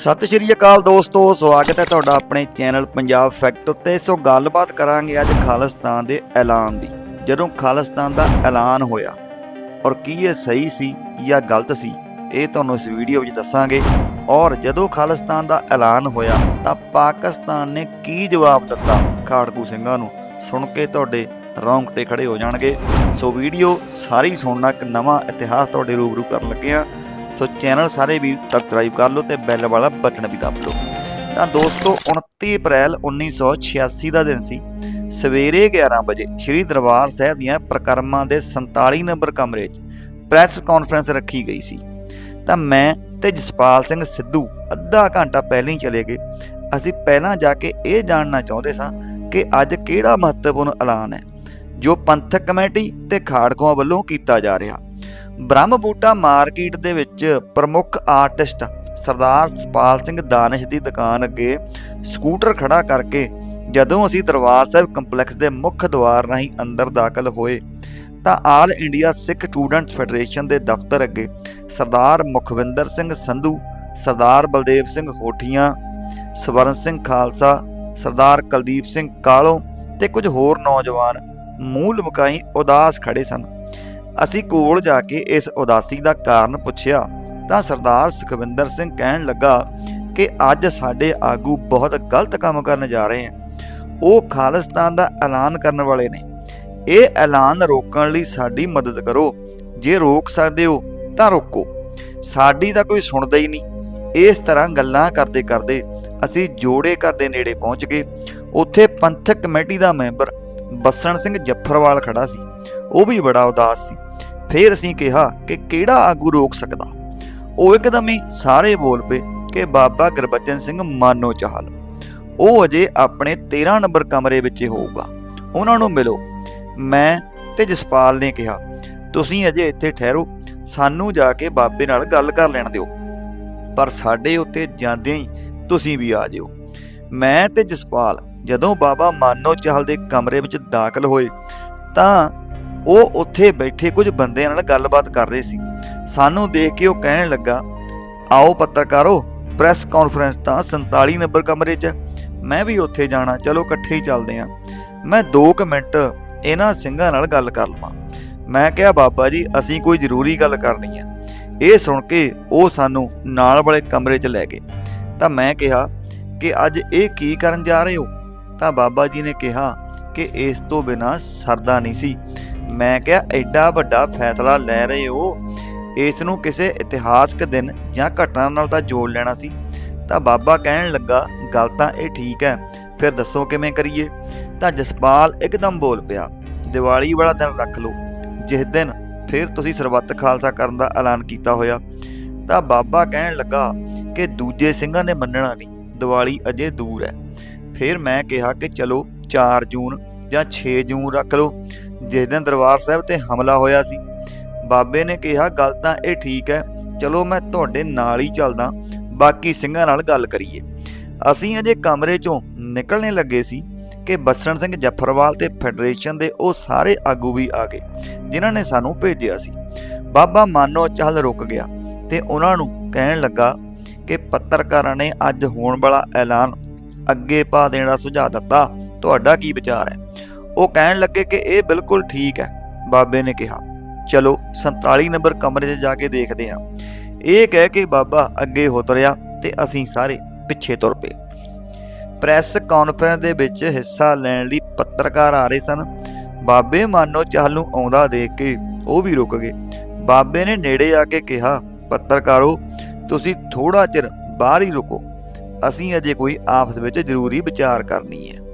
ਸਤਿ ਸ਼੍ਰੀ ਅਕਾਲ ਦੋਸਤੋ, ਸਵਾਗਤ ਹੈ ਤੁਹਾਡਾ ਆਪਣੇ ਚੈਨਲ ਪੰਜਾਬ ਫੈਕਟ ਉੱਤੇ। ਸੋ ਗੱਲਬਾਤ ਕਰਾਂਗੇ ਅੱਜ ਖਾਲਿਸਤਾਨ ਦੇ ਐਲਾਨ ਦੀ। ਜਦੋਂ ਖਾਲਿਸਤਾਨ ਦਾ ਐਲਾਨ ਹੋਇਆ, ਔਰ ਕੀ ਇਹ ਸਹੀ ਸੀ ਜਾਂ ਗਲਤ ਸੀ, ਇਹ ਤੁਹਾਨੂੰ ਇਸ ਵੀਡੀਓ ਵਿੱਚ ਦੱਸਾਂਗੇ। ਔਰ ਜਦੋਂ ਖਾਲਿਸਤਾਨ ਦਾ ਐਲਾਨ ਹੋਇਆ, ਤਾਂ ਪਾਕਿਸਤਾਨ ਨੇ ਕੀ ਜਵਾਬ ਦਿੱਤਾ ਖਾੜਕੂ ਸਿੰਘਾਂ ਨੂੰ? ਸੁਣ ਕੇ ਤੁਹਾਡੇ ਰੌਂਗਟੇ ਖੜੇ ਹੋ ਜਾਣਗੇ। ਸੋ ਵੀਡੀਓ ਸਾਰੀ ਸੁਣਨਾ ਇੱਕ ਨਵਾਂ ਇਤਿਹਾਸ ਤੁਹਾਡੇ ਰੂਬਰੂ ਕਰਨ ਲੱਗੇ ਹਾਂ। ਸੋ ਚੈਨਲ ਸਾਰੇ ਵੀ ਸਬਸਕ੍ਰਾਈਬ ਕਰ ਲਓ ਤੇ ਬੈਲ ਵਾਲਾ ਬਟਨ ਵੀ ਦਬ ਲਓ। ਤਾਂ ਦੋਸਤੋ 29 ਅਪ੍ਰੈਲ 1986 ਦਾ ਦਿਨ ਸੀ। ਸਵੇਰੇ 11 ਵਜੇ ਸ੍ਰੀ ਦਰਬਾਰ ਸਾਹਿਬ ਦੀਆਂ ਪ੍ਰਕਰਮਾਂ ਦੇ 47 ਨੰਬਰ ਕਮਰੇ 'ਚ ਪ੍ਰੈਸ ਕਾਨਫਰੰਸ ਰੱਖੀ ਗਈ ਸੀ। ਤਾਂ ਮੈਂ ਤੇ ਜਸਪਾਲ ਸਿੰਘ ਸਿੱਧੂ ਅੱਧਾ ਘੰਟਾ ਪਹਿਲਾਂ ਹੀ ਚਲੇ ਗਏ। ਅਸੀਂ ਪਹਿਲਾਂ ਜਾ ਕੇ ਇਹ ਜਾਣਨਾ ਚਾਹੁੰਦੇ ਸਾਂ ਕਿ ਅੱਜ ਕਿਹੜਾ ਮਹੱਤਵਪੂਰਨ ਐਲਾਨ ਹੈ, ਜੋ ਪੰਥਕ ਕਮੇਟੀ ਤੇ ਖਾੜਕੂਆਂ ਵੱਲੋਂ ਕੀਤਾ ਜਾ ਰਿਹਾ। ਬ੍ਰਹਮ ਬੂਟਾ ਮਾਰਕੀਟ ਦੇ ਵਿੱਚ ਪ੍ਰਮੁੱਖ ਆਰਟਿਸਟ ਸਰਦਾਰ ਸਪਾਲ ਸਿੰਘ ਦਾਨਿਸ਼ ਦੀ ਦੁਕਾਨ ਅੱਗੇ ਸਕੂਟਰ ਖੜਾ ਕਰਕੇ ਜਦੋਂ ਅਸੀਂ ਦਰਬਾਰ ਸਾਹਿਬ ਕੰਪਲੈਕਸ ਦੇ ਮੁੱਖ ਦੁਆਰ ਰਾਹੀਂ ਅੰਦਰ ਦਾਖਲ ਹੋਏ ਤਾਂ All India Sikh Students Federation ਦੇ ਦਫ਼ਤਰ ਅੱਗੇ ਸਰਦਾਰ ਮੁਖਵਿੰਦਰ ਸਿੰਘ ਸੰਧੂ, ਸਰਦਾਰ ਬਲਦੇਵ ਸਿੰਘ ਹੋਠੀਆਂ, ਸਵਰਨ ਸਿੰਘ ਖਾਲਸਾ, ਸਰਦਾਰ ਕੁਲਦੀਪ ਸਿੰਘ ਕਾਲੋਂ ਤੇ ਕੁਝ ਹੋਰ ਨੌਜਵਾਨ ਮੂਲ ਮਕਾਈ ਉਦਾਸ ਖੜੇ ਸਨ। ਅਸੀਂ ਕੋਲ ਜਾ ਕੇ ਇਸ ਉਦਾਸੀ ਦਾ ਕਾਰਨ ਪੁੱਛਿਆ ਤਾਂ ਸਰਦਾਰ ਸੁਖਵਿੰਦਰ ਸਿੰਘ ਕਹਿਣ ਲੱਗਾ ਕਿ ਅੱਜ ਸਾਡੇ ਆਗੂ ਬਹੁਤ ਗਲਤ ਕੰਮ ਕਰਨ ਜਾ ਰਹੇ ਹਨ। ਉਹ ਖਾਲਿਸਤਾਨ ਦਾ ਐਲਾਨ ਕਰਨ ਵਾਲੇ ਨੇ। ਇਹ ਐਲਾਨ ਰੋਕਣ ਲਈ ਸਾਡੀ ਮਦਦ ਕਰੋ। ਜੇ ਰੋਕ ਸਕਦੇ ਹੋ ਤਾਂ ਰੋਕੋ। ਸਾਡੀ ਤਾਂ ਕੋਈ ਸੁਣਦਾ ਹੀ ਨਹੀਂ। ਇਸ ਤਰ੍ਹਾਂ ਗੱਲਾਂ ਕਰਦੇ ਕਰਦੇ ਅਸੀਂ ਜੋੜੇ ਘਰ ਦੇ ਨੇੜੇ ਪਹੁੰਚ ਗਏ। ਉੱਥੇ ਪੰਥਕ ਕਮੇਟੀ ਦਾ ਮੈਂਬਰ ਬੱਸਣ ਸਿੰਘ ਜੱਫਰਵਾਲ ਖੜਾ ਸੀ। ਉਹ ਵੀ ਬੜਾ ਉਦਾਸ ਸੀ। ਫਿਰ ਅਸੀਂ ਕਿਹਾ ਕਿ ਕਿਹੜਾ ਆਗੂ ਰੋਕ ਸਕਦਾ? ਉਹ ਇੱਕਦਮ ਹੀ ਸਾਰੇ ਬੋਲ ਪਏ ਕਿ ਬਾਬਾ ਗੁਰਬਚਨ ਸਿੰਘ ਮਾਨੋ ਚਾਹਲ। ਉਹ ਅਜੇ ਆਪਣੇ 13 ਨੰਬਰ ਕਮਰੇ ਵਿੱਚ ਹੋਊਗਾ। ਉਹਨਾਂ ਨੂੰ ਮਿਲੋ। ਮੈਂ ਤੇ ਜਸਪਾਲ ਨੇ ਕਿਹਾ, ਤੁਸੀਂ ਅਜੇ ਇੱਥੇ ਠਹਿਰੋ। ਸਾਨੂੰ ਜਾ ਕੇ ਬਾਬੇ ਨਾਲ ਗੱਲ ਕਰ ਲੈਣ ਦਿਓ। ਪਰ ਸਾਡੇ ਉੱਤੇ ਜਾਂਦਿਆਂ ਹੀ ਤੁਸੀਂ ਵੀ ਆ ਜਿਓ। ਮੈਂ ਤੇ ਜਸਪਾਲ ਜਦੋਂ ਬਾਬਾ ਮਾਨੋ ਚਾਹਲ ਦੇ ਕਮਰੇ ਵਿੱਚ ਦਾਖਲ ਹੋਏ ਤਾਂ ਉਹ ਉੱਥੇ ਬੈਠੇ ਕੁਝ ਬੰਦਿਆਂ ਨਾਲ ਗੱਲਬਾਤ ਕਰ ਰਹੇ ਸੀ। ਸਾਨੂੰ ਦੇਖ ਕੇ ਉਹ ਕਹਿਣ ਲੱਗਾ, ਆਓ ਪੱਤਰਕਾਰੋ, ਪ੍ਰੈਸ ਕਾਨਫਰੰਸ ਤਾਂ 47 ਨੰਬਰ ਕਮਰੇ 'ਚ। ਮੈਂ ਵੀ ਉੱਥੇ ਜਾਣਾ, ਚਲੋ ਇਕੱਠੇ ਹੀ ਚੱਲਦੇ ਆਂ। ਮੈਂ 2 ਮਿੰਟ ਇਹਨਾਂ ਸਿੰਘਾਂ ਨਾਲ ਗੱਲ ਕਰ ਲਵਾਂ। ਮੈਂ ਕਿਹਾ, ਬਾਬਾ ਜੀ, ਅਸੀਂ ਕੋਈ ਜ਼ਰੂਰੀ ਗੱਲ ਕਰਨੀ ਹੈ ਇਹ ਸੁਣ ਕੇ ਉਹ ਸਾਨੂੰ ਨਾਲ ਵਾਲੇ ਕਮਰੇ 'ਚ ਲੈ ਗਏ। ਤਾਂ ਮੈਂ ਕਿਹਾ ਕਿ ਅੱਜ ਇਹ ਕੀ ਕਰਨ ਜਾ ਰਹੇ ਹੋ? ਤਾਂ ਬਾਬਾ ਜੀ ਨੇ ਕਿਹਾ ਕਿ ਇਸ ਤੋਂ ਬਿਨਾ ਸਰਦਾ ਨਹੀਂ ਸੀ। ਮੈਂ ਕਿਹਾ, ਐਡਾ ਵੱਡਾ ਫੈਸਲਾ ਲੈ ਰਹੇ ਹੋ? ਇਸ ਨੂੰ ਕਿਸੇ ਇਤਿਹਾਸਕ ਦਿਨ ਜਾਂ ਘਟਨਾ ਨਾਲ ਤਾਂ ਜੋੜ ਲੈਣਾ ਸੀ। ਤਾਂ ਬਾਬਾ ਕਹਿਣ ਲੱਗਾ, ਗੱਲ ਤਾਂ ਇਹ ਠੀਕ ਹੈ, ਫਿਰ ਦੱਸੋ ਕਿਵੇਂ ਕਰੀਏ? ਤਾਂ ਜਸਪਾਲ ਇੱਕਦਮ ਬੋਲ ਪਿਆ, ਦੀਵਾਲੀ ਵਾਲਾ ਦਿਨ ਰੱਖ ਲਓ। ਜਿਸ ਦਿਨ ਫਿਰ ਤੁਸੀਂ ਸਰਬੱਤ ਖਾਲਸਾ ਕਰਨ ਦਾ ਐਲਾਨ ਕੀਤਾ ਹੋਇਆ। ਤਾਂ ਬਾਬਾ ਕਹਿਣ ਲੱਗਾ ਕਿ ਦੂਜੇ ਸਿੰਘਾਂ ਨੇ ਮੰਨਣਾ ਨਹੀਂ, ਦੀਵਾਲੀ ਅਜੇ ਦੂਰ ਹੈ। ਫਿਰ ਮੈਂ ਕਿਹਾ ਕਿ ਚਲੋ 4 ਜੂਨ ਜਾਂ 6 ਜੂਨ ਰੱਖ ਲਓ। ਜਿਸ ਦਿਨ ਦਰਬਾਰ ਸਾਹਿਬ ਤੇ ਹਮਲਾ ਹੋਇਆ ਸੀ, ਬਾਬੇ ਨੇ ਕਿਹਾ, ਗੱਲ ਤਾਂ ਇਹ ਠੀਕ ਹੈ, ਚਲੋ ਮੈਂ ਤੁਹਾਡੇ ਨਾਲ ਹੀ ਚੱਲਦਾ, ਬਾਕੀ ਸਿੰਘਾਂ ਨਾਲ ਗੱਲ ਕਰੀਏ। ਅਸੀਂ ਅਜੇ ਕਮਰੇ ਚੋਂ ਨਿਕਲਣੇ ਲੱਗੇ ਸੀ ਕਿ ਬਸਣ ਸਿੰਘ ਜੱਫਰਵਾਲ ਤੇ ਫੈਡਰੇਸ਼ਨ ਦੇ ਉਹ ਸਾਰੇ ਆਗੂ ਵੀ ਆ ਗਏ, ਜਿਨ੍ਹਾਂ ਨੇ ਸਾਨੂੰ ਭੇਜਿਆ ਸੀ। ਬਾਬਾ ਮਾਨੋ ਚੱਲ ਰੁਕ ਗਿਆ ਤੇ ਉਹਨਾਂ ਨੂੰ ਕਹਿਣ ਲੱਗਾ ਕਿ ਪੱਤਰਕਾਰਾਂ ਨੇ ਅੱਜ ਹੋਣ ਵਾਲਾ ਐਲਾਨ ਅੱਗੇ ਪਾ ਦੇਣ ਦਾ ਸੁਝਾਅ ਦਿੱਤਾ। ਤੁਹਾਡਾ ਕੀ ਵਿਚਾਰ ਹੈ? ਉਹ ਕਹਿਣ ਲੱਗੇ ਕਿ ਇਹ ਬਿਲਕੁਲ ਠੀਕ ਹੈ, ਬਾਬੇ ਨੇ ਕਿਹਾ। ਚਲੋ 47 ਨੰਬਰ ਕਮਰੇ 'ਚ ਜਾ ਕੇ ਦੇਖਦੇ ਹਾਂ। ਇਹ ਕਹਿ ਕੇ ਬਾਬਾ ਅੱਗੇ ਉਤਰਿਆ ਤੁਰਿਆ ਤੇ ਅਸੀਂ ਸਾਰੇ ਪਿੱਛੇ ਤੁਰ ਪਏ। ਪ੍ਰੈਸ ਕਾਨਫਰੰਸ ਦੇ ਵਿੱਚ ਹਿੱਸਾ ਲੈਣ ਲਈ ਪੱਤਰਕਾਰ ਆ ਰਹੇ ਸਨ। ਬਾਬੇ ਮਾਨੋ ਚਾਹਲ ਨੂੰ ਆਉਂਦਾ ਦੇਖ ਕੇ ਉਹ ਵੀ ਰੁਕ ਗਏ। ਬਾਬੇ ਨੇ ਨੇੜੇ ਆ ਕੇ ਕਿਹਾ, ਪੱਤਰਕਾਰੋ, ਤੁਸੀਂ ਥੋੜਾ ਚਿਰ ਬਾਹਰ ਹੀ ਰੁਕੋ। ਅਸੀਂ ਅਜੇ ਕੋਈ ਆਪਸ ਵਿੱਚ ਜ਼ਰੂਰੀ ਵਿਚਾਰ ਕਰਨੀ ਹੈ।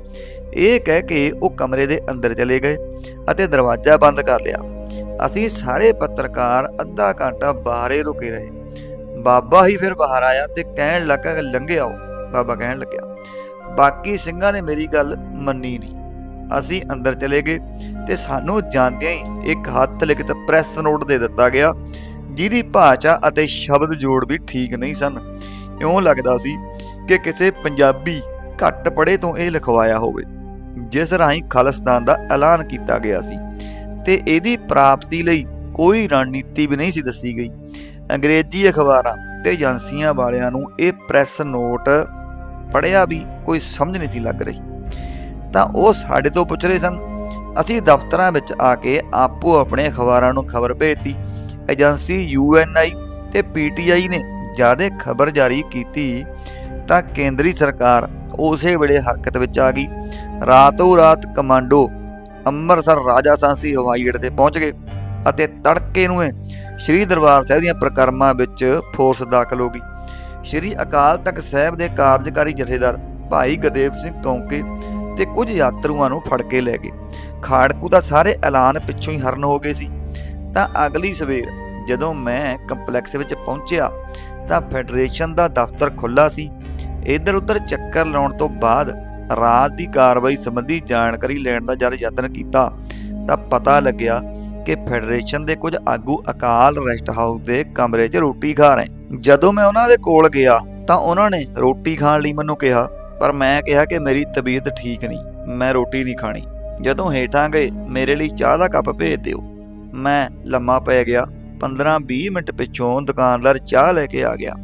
ਇਹ ਕਹਿ ਕੇ ਉਹ ਕਮਰੇ ਦੇ ਅੰਦਰ ਚਲੇ ਗਏ ਅਤੇ ਦਰਵਾਜ਼ਾ ਬੰਦ ਕਰ ਲਿਆ। ਅਸੀਂ ਸਾਰੇ ਪੱਤਰਕਾਰ ਅੱਧਾ ਘੰਟਾ ਬਾਹਰੇ ਰੁਕੇ ਰਹੇ। ਬਾਬਾ ਹੀ ਫਿਰ ਬਾਹਰ ਆਇਆ ਤੇ ਕਹਿਣ ਲੱਗਾ ਕਿ ਲੰਘੇ ਆਓ। ਬਾਬਾ ਕਹਿਣ ਲੱਗਿਆ, ਬਾਕੀ ਸਿੰਘਾਂ ਨੇ ਮੇਰੀ ਗੱਲ ਮੰਨੀ ਨਹੀਂ। ਅਸੀਂ ਅੰਦਰ ਚਲੇ ਗਏ ਤੇ ਸਾਨੂੰ ਜਾਂਦਿਆਂ ਹੀ ਇੱਕ ਹੱਥ ਲਿਖਤ ਪ੍ਰੈਸ ਨੋਟ ਦੇ ਦਿੱਤਾ ਗਿਆ, ਜਿਹਦੀ ਭਾਸ਼ਾ ਅਤੇ ਸ਼ਬਦ ਜੋੜ ਵੀ ਠੀਕ ਨਹੀਂ ਸਨ। ਇਉਂ ਲੱਗਦਾ ਸੀ ਕਿ ਕਿਸੇ ਪੰਜਾਬੀ ਘੱਟ ਪੜ੍ਹੇ ਤੋਂ ਇਹ ਲਿਖਵਾਇਆ ਹੋਵੇ। ਜਿਸ ਰਾਹੀਂ ਖਾਲਿਸਤਾਨ ਦਾ ਐਲਾਨ ਕੀਤਾ ਗਿਆ ਸੀ। ਤੇ ਇਹਦੀ ਪ੍ਰਾਪਤੀ ਲਈ ਕੋਈ ਰਣਨੀਤੀ ਵੀ ਨਹੀਂ ਸੀ ਦੱਸੀ ਗਈ। ਅੰਗਰੇਜ਼ੀ ਅਖਬਾਰਾਂ ਤੇ ਏਜੰਸੀਆਂ ਵਾਲਿਆਂ ਨੂੰ ਇਹ ਪ੍ਰੈਸ ਨੋਟ ਪੜਿਆ ਵੀ ਕੋਈ ਸਮਝ ਨਹੀਂ ਸੀ ਲੱਗ ਰਹੀ। ਤਾਂ ਉਹ ਸਾਡੇ ਤੋਂ ਪੁੱਛ ਰਹੇ ਸਨ, ਅਸੀਂ ਦਫ਼ਤਰਾਂ ਵਿੱਚ ਆ ਕੇ ਆਪੋ ਆਪਣੇ ਅਖਬਾਰਾਂ ਨੂੰ ਖਬਰ ਭੇਜਤੀ। ਏਜੰਸੀ ਯੂਐਨਆਈ ਤੇ ਪੀਟੀਆਈ ਨੇ ਜ਼ਿਆਦਾ ਖਬਰ ਜਾਰੀ ਕੀਤੀ ਤਾਂ ਕੇਂਦਰੀ ਸਰਕਾਰ ਉਸੇ ਵੇਲੇ ਹਰਕਤ ਵਿੱਚ ਆ ਗਈ। ਰਾਤੋਂ ਰਾਤ ਕਮਾਂਡੋ, ਅੰਮ੍ਰਿਤਸਰ ਰਾਜਾ ਸਾਂਸੀ ਹਵਾਈ ਅੱਡੇ ਤੇ ਪਹੁੰਚ ਗਏ ਅਤੇ ਤੜਕੇ ਨੂੰ ਸ਼੍ਰੀ ਦਰਬਾਰ ਸਾਹਿਬ ਦੀਆਂ ਪ੍ਰਕਰਮਾਂ ਵਿੱਚ ਫੋਰਸ ਦਾਖਲ ਹੋ ਗਈ। ਸ਼੍ਰੀ ਅਕਾਲ ਤਖਤ ਸਾਹਿਬ ਦੇ ਕਾਰਜਕਾਰੀ ਜਥੇਦਾਰ ਭਾਈ ਗਦੇਵ ਸਿੰਘ ਕੌਂਕੇ ਤੇ ਕੁਝ ਯਾਤਰੂਆਂ ਨੂੰ ਫੜ ਕੇ ਲੈ ਗਏ। ਖਾੜਕੂ ਦਾ ਸਾਰੇ ਐਲਾਨ ਪਿੱਛੋਂ ਹੀ ਹਰਨ ਹੋ ਗਏ ਸੀ। ਤਾਂ ਅਗਲੀ ਸਵੇਰ ਜਦੋਂ ਮੈਂ ਕੰਪਲੈਕਸ ਵਿੱਚ ਪਹੁੰਚਿਆ, ਤਾਂ ਫੈਡਰੇਸ਼ਨ ਦਾ ਦਫ਼ਤਰ ਖੁੱਲਾ ਸੀ। ਇੱਧਰ ਉੱਧਰ ਚੱਕਰ ਲਾਉਣ ਤੋਂ ਬਾਅਦ ਰਾਤ ਦੀ ਕਾਰਵਾਈ ਸੰਬੰਧੀ ਜਾਣਕਾਰੀ ਲੈਣ ਦਾ ਜਦ ਯਤਨ ਕੀਤਾ, ਤਾਂ ਪਤਾ ਲੱਗਿਆ ਕਿ ਫੈਡਰੇਸ਼ਨ ਦੇ ਕੁਝ ਆਗੂ ਅਕਾਲ ਰੈਸਟ ਹਾਊਸ ਦੇ ਕਮਰੇ 'ਚ ਰੋਟੀ ਖਾ ਰਹੇ ਜਦੋਂ ਮੈਂ ਉਹਨਾਂ ਦੇ ਕੋਲ ਗਿਆ, ਤਾਂ ਉਹਨਾਂ ਨੇ ਰੋਟੀ ਖਾਣ ਲਈ ਮੈਨੂੰ ਕਿਹਾ, ਪਰ ਮੈਂ ਕਿਹਾ ਕਿ ਮੇਰੀ ਤਬੀਅਤ ਠੀਕ ਨਹੀਂ, ਮੈਂ ਰੋਟੀ ਨਹੀਂ ਖਾਣੀ। ਜਦੋਂ ਹੇਠਾਂ ਗਏ, ਮੇਰੇ ਲਈ ਚਾਹ ਦਾ ਕੱਪ ਭੇਜ ਦਿਓ। ਮੈਂ ਲੰਮਾ ਪੈ ਗਿਆ 15-20 ਮਿੰਟ ਪਿੱਛੋਂ ਦੁਕਾਨਦਾਰ ਚਾਹ ਲੈ ਕੇ ਆ ਗਿਆ।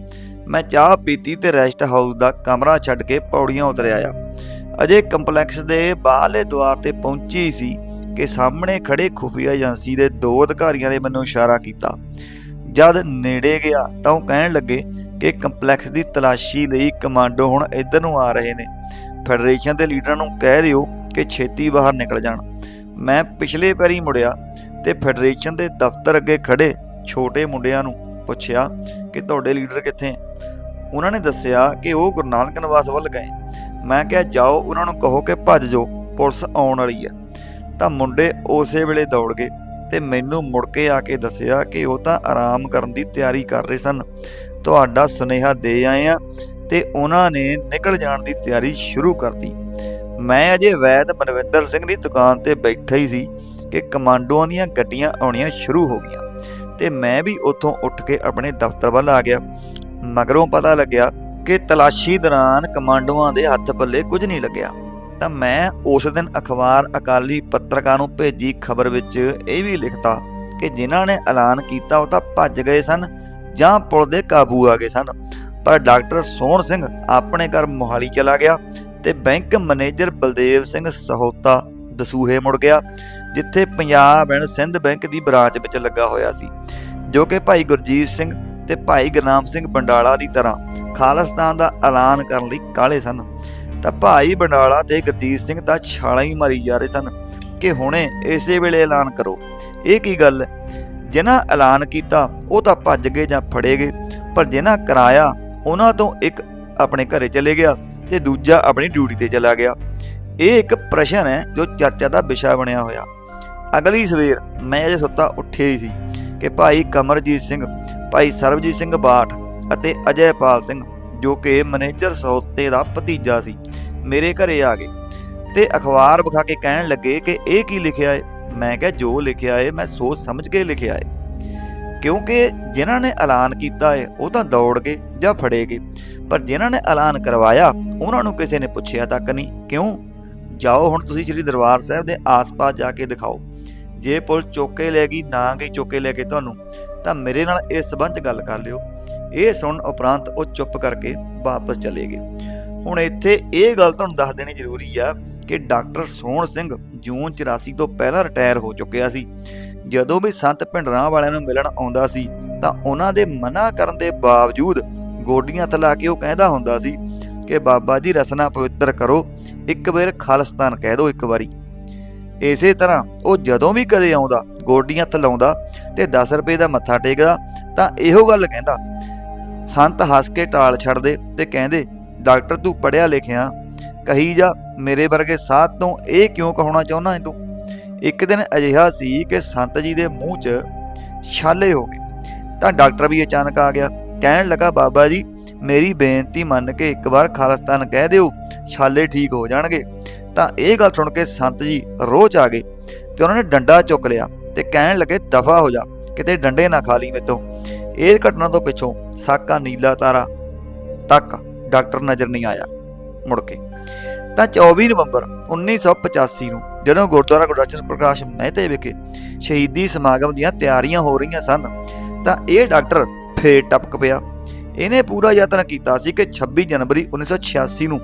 ਮੈਂ ਚਾਹ ਪੀਤੀ ਤੇ ਰੈਸਟ ਹਾਊਸ ਦਾ ਕਮਰਾ ਛੱਡ ਕੇ ਪੌੜੀਆਂ ਉਤਰ ਆਇਆ। ਅਜੇ ਕੰਪਲੈਕਸ ਦੇ ਬਾਹਰਲੇ ਦੁਆਰ ਤੇ ਪਹੁੰਚੀ ਸੀ ਕਿ ਸਾਹਮਣੇ ਖੜੇ ਖੁਫੀਆ ਏਜੰਸੀ ਦੇ ਦੋ ਅਧਿਕਾਰੀਆਂ ਨੇ ਮੈਨੂੰ ਇਸ਼ਾਰਾ ਕੀਤਾ। ਜਦ ਨੇੜੇ ਗਿਆ ਤਾਂ ਉਹ ਕਹਿਣ ਲੱਗੇ ਕਿ ਕੰਪਲੈਕਸ ਦੀ ਤਲਾਸ਼ੀ ਲਈ ਕਮਾਂਡੋ ਹੁਣ ਇੱਧਰ ਨੂੰ ਆ ਰਹੇ ਨੇ। ਫੈਡਰੇਸ਼ਨ ਦੇ ਲੀਡਰਾਂ ਨੂੰ ਕਹਿ ਦਿਓ ਕਿ ਛੇਤੀ ਬਾਹਰ ਨਿਕਲ ਜਾਣ। ਮੈਂ ਪਿਛਲੇ ਪੈਰੀ ਮੁੜਿਆ ਤੇ ਫੈਡਰੇਸ਼ਨ ਦੇ ਦਫ਼ਤਰ ਅੱਗੇ ਖੜੇ ਛੋਟੇ ਮੁੰਡਿਆਂ ਨੂੰ ਪੁੱਛਿਆ ਕਿ ਤੁਹਾਡੇ ਲੀਡਰ ਕਿੱਥੇ ਹੈ? ਉਹਨਾਂ ਨੇ ਦੱਸਿਆ ਕਿ ਉਹ ਗੁਰੂ ਨਾਨਕ ਨਿਵਾਸ ਵੱਲ ਗਏ। ਮੈਂ ਕਿਹਾ, ਜਾਓ, ਉਹਨਾਂ ਨੂੰ ਕਹੋ ਕਿ ਭੱਜ ਜਾਓ, ਪੁਲਿਸ ਆਉਣ ਵਾਲੀ ਹੈ ਤਾਂ ਮੁੰਡੇ ਉਸੇ ਵੇਲੇ ਦੌੜ ਗਏ ਤੇ ਮੈਨੂੰ ਮੁੜ ਕੇ ਆ ਕੇ ਦੱਸਿਆ ਕਿ ਉਹ ਤਾਂ ਆਰਾਮ ਕਰਨ ਦੀ ਤਿਆਰੀ ਕਰ ਰਹੇ ਸਨ। ਤੁਹਾਡਾ ਸੁਨੇਹਾ ਦੇ ਆਏ ਆ ਤੇ ਉਹਨਾਂ ਨੇ ਨਿਕਲ ਜਾਣ ਦੀ ਤਿਆਰੀ ਸ਼ੁਰੂ ਕਰਤੀ। ਮੈਂ ਅਜੇ ਵੈਦ ਮਨਵਿੰਦਰ ਸਿੰਘ ਦੀ ਦੁਕਾਨ ਤੇ ਬੈਠਾ ਹੀ ਸੀ ਕਿ ਕਮਾਂਡੋਆਂ ਦੀਆਂ ਗੱਡੀਆਂ ਆਉਣੀਆਂ ਸ਼ੁਰੂ ਹੋ ਗਈਆਂ ਤੇ ਮੈਂ ਵੀ ਉੱਥੋਂ ਉੱਠ ਕੇ ਆਪਣੇ ਦਫ਼ਤਰ ਵੱਲ ਆ ਗਿਆ। ਮਗਰੋਂ ਪਤਾ ਲੱਗਿਆ ਕਿ ਤਲਾਸ਼ੀ ਦੌਰਾਨ ਕਮਾਂਡੋਆਂ ਦੇ ਹੱਥ ਪੱਲੇ ਕੁਝ ਨਹੀਂ ਲੱਗਿਆ। ਤਾਂ ਮੈਂ ਉਸ ਦਿਨ ਅਖਬਾਰ ਅਕਾਲੀ ਪੱਤਰਕਾਰ ਨੂੰ ਭੇਜੀ ਖਬਰ ਵਿੱਚ ਇਹ ਵੀ ਲਿਖਤਾ ਕਿ ਜਿਨ੍ਹਾਂ ਨੇ ਐਲਾਨ ਕੀਤਾ ਉਹ ਤਾਂ ਭੱਜ ਗਏ ਸਨ ਜਾਂ ਪੁਲ ਦੇ ਕਾਬੂ ਆ ਗਏ ਸਨ। ਪਰ ਡਾਕਟਰ ਸੋਹਣ ਸਿੰਘ ਆਪਣੇ ਘਰ ਮੋਹਾਲੀ ਚਲਾ ਗਿਆ ਤੇ ਬੈਂਕ ਮੈਨੇਜਰ ਬਲਦੇਵ ਸਿੰਘ ਸਹੋਤਾ ਦਸੂਹੇ ਮੁੜ ਗਿਆ, ਜਿੱਥੇ ਪੰਜਾਬ ਐਂਡ ਸਿੰਧ ਬੈਂਕ ਦੀ ਬ੍ਰਾਂਚ ਵਿੱਚ ਲੱਗਾ ਹੋਇਆ ਸੀ, ਜੋ ਕਿ ਭਾਈ ਗੁਰਜੀਤ ਸਿੰਘ ਤੇ ਭਾਈ ਗੁਰਨਾਮ ਸਿੰਘ ਬੰਡਾਲਾ ਦੀ ਤਰ੍ਹਾਂ ਖਾਲਿਸਤਾਨ ਦਾ ਐਲਾਨ ਕਰਨ ਲਈ ਕਾਲੇ ਸਨ। ਤਾਂ ਭਾਈ ਬੰਡਾਲਾ ਤੇ ਗੁਰਜੀਤ ਸਿੰਘ ਤਾਂ ਛਾਲਾਂ ਹੀ ਮਾਰੀ ਜਾ ਰਹੇ ਸਨ ਕਿ ਹੁਣੇ ਇਸੇ ਵੇਲੇ ਐਲਾਨ ਕਰੋ। ਇਹ ਕੀ ਗੱਲ ਹੈ? ਜਿਨ੍ਹਾਂ ਐਲਾਨ ਕੀਤਾ, ਉਹ ਤਾਂ ਭੱਜ ਗਏ ਜਾਂ ਫੜੇ ਗਏ, ਪਰ ਜਿਨ੍ਹਾਂ ਕਰਾਇਆ, ਉਹਨਾਂ ਤੋਂ ਇੱਕ ਆਪਣੇ ਘਰੇ ਚਲੇ ਗਿਆ ਤੇ ਦੂਜਾ ਆਪਣੀ ਡਿਊਟੀ ਤੇ ਚਲਾ ਗਿਆ। ਇਹ ਇੱਕ ਪ੍ਰਸ਼ਨ ਹੈ ਜੋ ਚਰਚਾ ਦਾ ਵਿਸ਼ਾ ਬਣਿਆ ਹੋਇਆ। ਅਗਲੀ ਸਵੇਰ ਮੈਂ ਅਜੇ ਸੁੱਤਾ ਉੱਠਿਆ ਹੀ ਸੀ ਕਿ ਭਾਈ ਕਮਰਜੀਤ ਸਿੰਘ ਭਾਈ ਸਰਬਜੀਤ ਸਿੰਘ ਬਾਠ ਅਤੇ ਅਜੈਪਾਲ ਸਿੰਘ, ਜੋ ਕਿ ਮੈਨੇਜਰ ਸਹੋਤੇ ਦਾ ਭਤੀਜਾ ਸੀ, ਮੇਰੇ ਘਰੇ ਆ ਗਏ ਤੇ ਅਖਬਾਰ ਵਿਖਾ ਕੇ ਕਹਿਣ ਲੱਗੇ ਕਿ ਇਹ ਕੀ ਲਿਖਿਆ ਹੈ ਮੈਂ ਕਿਹਾ, ਜੋ ਲਿਖਿਆ ਹੈ ਮੈਂ ਸੋਚ ਸਮਝ ਕੇ ਲਿਖਿਆ ਹੈ ਕਿਉਂਕਿ ਜਿਨ੍ਹਾਂ ਨੇ ਐਲਾਨ ਕੀਤਾ ਹੈ ਉਹ ਤਾਂ ਦੌੜ ਗਏ ਜਾਂ ਫੜੇ ਗਏ। ਪਰ ਜਿਨ੍ਹਾਂ ਨੇ ਐਲਾਨ ਕਰਵਾਇਆ, ਉਹਨਾਂ ਨੂੰ ਕਿਸੇ ਨੇ ਪੁੱਛਿਆ ਤੱਕ ਨਹੀਂ। ਕਿਉਂ? ਜਾਓ ਹੁਣ ਤੁਸੀਂ ਸ੍ਰੀ ਦਰਬਾਰ ਸਾਹਿਬ ਦੇ ਆਸ-ਪਾਸ ਜਾ ਕੇ ਦਿਖਾਓ। ਜੇ ਪੁਲ ਚੋਕੇ ਲੈ ਗਈ, ਨਾ ਗਈ ਚੋਕੇ ਲੈ ਕੇ ਤੁਹਾਨੂੰ। ਤਾਂ ਮੇਰੇ ਨਾਲ ਇਸ ਸਬੰਧ 'ਚ ਗੱਲ ਕਰ ਲਿਓ। ਇਹ ਸੁਣਨ ਉਪਰੰਤ ਉਹ ਚੁੱਪ ਕਰਕੇ ਵਾਪਸ ਚਲੇ ਗਏ। ਹੁਣ ਇੱਥੇ ਇਹ ਗੱਲ ਤੁਹਾਨੂੰ ਦੱਸ ਦੇਣੀ ਜ਼ਰੂਰੀ ਆ ਕਿ ਡਾਕਟਰ ਸੋਹਣ ਸਿੰਘ ਜੂਨ 84 ਤੋਂ ਪਹਿਲਾਂ ਰਿਟਾਇਰ ਹੋ ਚੁੱਕਿਆ ਸੀ। ਜਦੋਂ ਵੀ ਸੰਤ ਭਿੰਡਰਾਂ ਵਾਲਿਆਂ ਨੂੰ ਮਿਲਣ ਆਉਂਦਾ ਸੀ, ਤਾਂ ਉਹਨਾਂ ਦੇ ਮਨਾ ਕਰਨ ਦੇ ਬਾਵਜੂਦ ਗੋਡੀਆਂ ਥਲਾ ਕੇ ਉਹ ਕਹਿੰਦਾ ਹੁੰਦਾ ਸੀ ਕਿ ਬਾਬਾ ਜੀ ਰਸਨਾ ਪਵਿੱਤਰ ਕਰੋ, ਇੱਕ ਵਾਰ ਖਾਲਸਤਾਨ ਕਹਿ ਦਿਓ ਇੱਕ ਵਾਰੀ। ਇਸੇ ਤਰ੍ਹਾਂ ਉਹ ਜਦੋਂ ਵੀ ਕਦੇ ਆਉਂਦਾ ਗੋਡੀਆਂ ਥਲਾਉਂਦਾ ਤੇ 10 ਰੁਪਏ ਦਾ ਮੱਥਾ ਟੇਕਦਾ ਤਾਂ ਇਹੋ ਗੱਲ ਕਹਿੰਦਾ, ਸੰਤ ਹੱਸ ਕੇ ਟਾਲ ਛੱਡਦੇ ਤੇ ਕਹਿੰਦੇ, ਡਾਕਟਰ ਤੂੰ ਪੜਿਆ ਲਿਖਿਆ, ਕਹੀ ਜਾ ਮੇਰੇ ਵਰਗੇ ਸਾਧ ਤੋਂ ਇਹ ਕਿਉਂ ਕਹਾਉਣਾ ਚਾਹੁੰਦਾ ਹੈ ਤੂੰ? ਇੱਕ ਦਿਨ ਅਜਿਹਾ ਸੀ ਕਿ ਸੰਤ ਜੀ ਦੇ ਮੂੰਹ 'ਚ ਛਾਲੇ ਹੋ ਗਏ, ਤਾਂ ਡਾਕਟਰ ਵੀ ਅਚਾਨਕ ਆ ਗਿਆ, ਕਹਿਣ ਲੱਗਾ, ਬਾਬਾ ਜੀ, ਮੇਰੀ ਬੇਨਤੀ ਮੰਨ ਕੇ ਇੱਕ ਵਾਰ ਖਾਲਿਸਤਾਨ ਕਹਿ ਦਿਓ, ਛਾਲੇ ਠੀਕ ਹੋ ਜਾਣਗੇ। ਤਾਂ ਇਹ ਗੱਲ ਸੁਣ ਕੇ ਸੰਤ ਜੀ ਰੋਹ ਚ ਆ ਗਏ ਤੇ ਉਹਨਾਂ ਨੇ ਡੰਡਾ ਚੁੱਕ ਲਿਆ। ਤੇ ਕਹਿਣ ਲੱਗੇ, ਦਫਾ ਹੋ ਜਾ, ਕਿਤੇ ਡੰਡੇ ਨਾ ਖਾ ਲਈ ਮੇਤੋਂ। ਇਹ ਘਟਨਾ ਤੋਂ ਪਿੱਛੋਂ ਸਾਕਾ ਨੀਲਾ ਤਾਰਾ ਤੱਕ ਡਾਕਟਰ ਨਜ਼ਰ ਨਹੀਂ ਆਇਆ ਮੁੜ ਕੇ। ਤਾਂ 24 ਨਵੰਬਰ 1985 ਨੂੰ ਜਦੋਂ ਗੁਰਦੁਆਰਾ ਗੁਰਦਰਸ਼ਨ ਪ੍ਰਕਾਸ਼ ਮਹਿਤੇ ਵਿਖੇ ਸ਼ਹੀਦੀ ਸਮਾਗਮ ਦੀਆਂ ਤਿਆਰੀਆਂ ਹੋ ਰਹੀਆਂ ਸਨ, ਤਾਂ ਇਹ ਡਾਕਟਰ ਫੇਰ ਟਪਕ ਪਿਆ। ਇਹਨੇ ਪੂਰਾ ਯਤਨ ਕੀਤਾ ਸੀ ਕਿ 26 ਜਨਵਰੀ 1986 ਨੂੰ